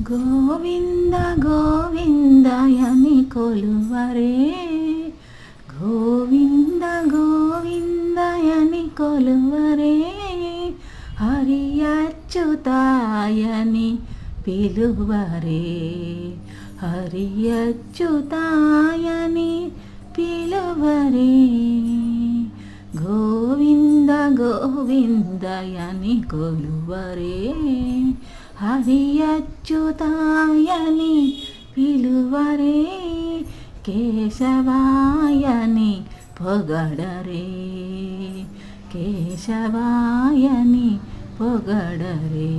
గోవింద గోవిందయని కొలువరే. గోవింద గోవిందయని కొలువరే. హరి అచ్యుతాయని పిలువరే. హరి అచ్యుతాయని పిలువరే. గోవింద గోవిందయని కొలువరే. అవి అచ్యుతాయని పిలువరే కేశవాయని పొగడరే. కేశవాయని పొగడరే.